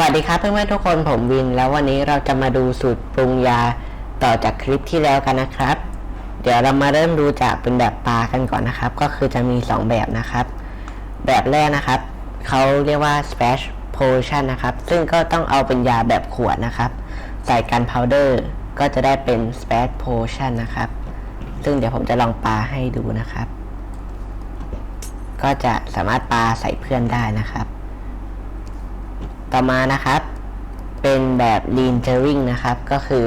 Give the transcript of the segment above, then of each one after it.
วัสดีครับเพื่อนๆทุกคนผมวิน แล้ววันนี้เราจะมาดูสูตรปรุงยาต่อจากคลิปที่แล้วกันนะครับ เดี๋ยวเรามาเริ่มดูจากเป็นแบบปลากันก่อนนะครับ ก็คือจะมี 2 แบบนะครับ แบบแรกนะครับเขาเรียกว่า splash potion นะครับ ซึ่งก็ต้องเอาเป็นยาแบบขวดนะครับ ใส่กัน powder ก็จะได้เป็น splash potion นะครับ ซึ่งเดี๋ยวผมจะลองปาให้ดูนะครับ ก็จะสามารถปาใส่เพื่อนได้นะครับ ต่อมานะครับ เป็นแบบ lean j e r i n g นะครับ ก็คือ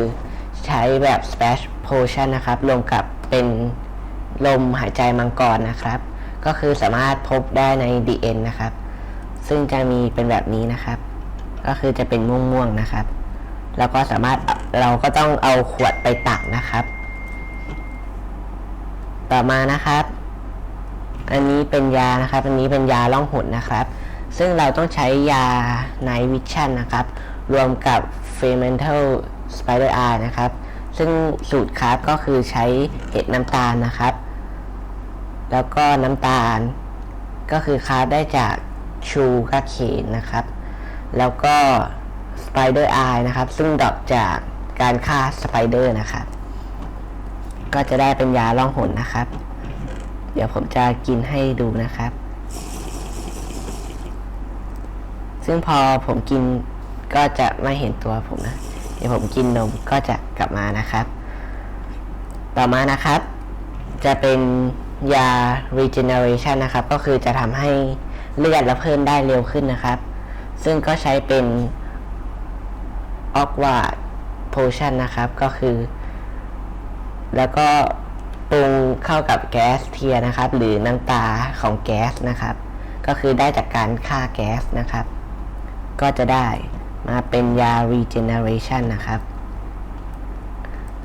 ใช้แบบ splash potion นะครับรวมกับเป็นลมหายใจมังกรนะครับ ก็คือสามารถพบได้ใน DN นะครับ ซึ่งจะมีเป็นแบบนี้นะครับ ก็คือจะเป็นม่วงๆนะครับ แล้วก็สามารถเราก็ต้องเอาขวดไปตักนะครับ ต่อมานะครับ อันนี้เป็นยานะครับ อันนี้เป็นยาล่องหนนะครับ ซึ่งเราต้องใช้ยา Night Vision นะครับ รวมกับ Fermental Spider Eye นะครับ ซึ่งสูตรครับก็คือใช้เห็ดน้ำตาลนะครับ แล้วก็น้ำตาล ก็คือคราฟได้จากชูกาเคนนะครับ แล้วก็ Spider Eye นะครับ ซึ่งดอกจากการฆ่าสไปเดอร์นะครับ ก็จะได้เป็นยาล่องหนนะครับ เดี๋ยวผมจะกินให้ดูนะครับ ซึ่งพอผมกินก็จะไม่เห็นตัวผมนะเดี๋ยวผมกินนมก็จะกลับมานะครับ ต่อมานะครับ จะเป็นยา regeneration นะครับ ก็คือจะทำให้เลือดและเพิ่มได้เร็วขึ้นนะครับ ซึ่งก็ใช้เป็น awkward potion นะครับ ก็คือ แล้วก็ปรุงเข้ากับแก๊สเทียนะครับ หรือน้ำตาของแก๊สนะครับ ก็คือได้จากการฆ่าแก๊สนะครับ ก็จะได้มาเป็นยา regeneration นะครับ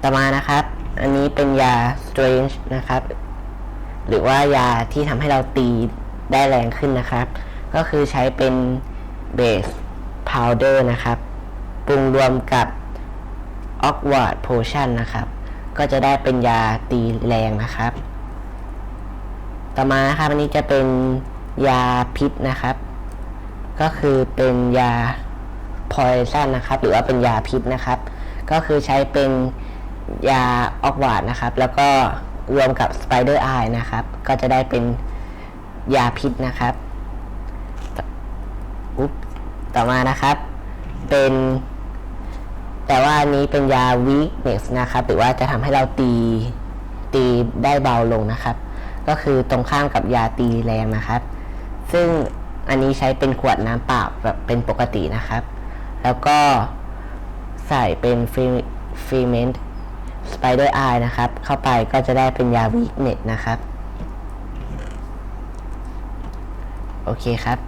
ต่อมานะครับ อันนี้เป็นยา strange นะครับ หรือว่ายาที่ทำให้เราตีได้แรงขึ้นนะครับ ก็คือใช้เป็น base powder นะครับ ปรุงรวมกับ awkward potion นะครับ ก็จะได้เป็นยาตีแรงนะครับ ต่อมานะครับอันนี้จะเป็นยาพิษนะครับ ก็คือเป็นยา poison นะครับ หรือว่าเป็นยาพิษนะครับ ก็คือใช้เป็นยาออกวาดนะครับ แล้วก็รวมกับ spider eye นะครับ ก็จะได้เป็นยาพิษนะครับอุ๊บต่อมานะครับ เป็น แต่ว่าอันนี้เป็นยา weakness นะครับ หรือว่าจะทำให้เราตีตีได้เบาลงนะครับ ก็คือตรงข้ามกับยาตีแรงนะครับ ซึ่ง อันนี้ใช้เป็นขวดน้ำเปล่าแบบเป็นปกตินะครับ แล้วก็ใส่เป็นฟิเมนต์สไปเดอร์ไอนะครับ เข้าไปก็จะได้เป็นยา weakness นะครับ โอเคครับ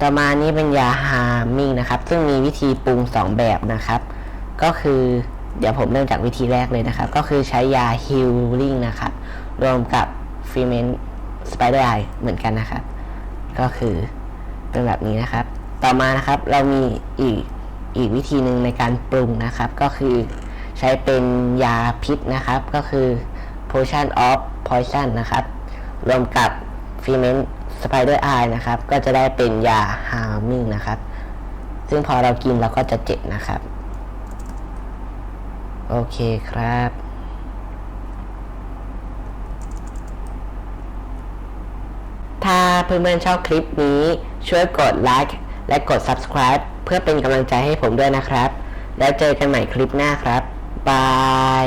ต่อมานี้เป็นยาฮามิงนะครับ ซึ่งมีวิธีปรุง 2 แบบนะครับ ก็คือเดี๋ยวผมเริ่มจากวิธีแรกเลยนะครับ ก็คือใช้ยาฮิลลิ่งนะครับ รวมกับฟิเมนสไปเดอร์ไอเหมือนกันนะครับ ก็คือเป็นแบบนี้นะครับ ต่อมานะครับเรามีอีกอีกวิธีหนึ่งในการปรุงนะครับ ก็คือใช้เป็นยาพิษนะครับ ก็คือ potion of poison นะครับ รวมกับ f e m e n t spider eye นะครับ ก็จะได้เป็นยา harming นะครับ ซึ่งพอเรากินเราก็จะเจ็บนะครับ โอเคครับ ถ้าเพื่อนๆชอบคลิปนี้ช่วยกดไลค์และกด subscribe เพื่อเป็นกำลังใจให้ผมด้วยนะครับ แล้วเจอกันใหม่คลิปหน้าครับ บาย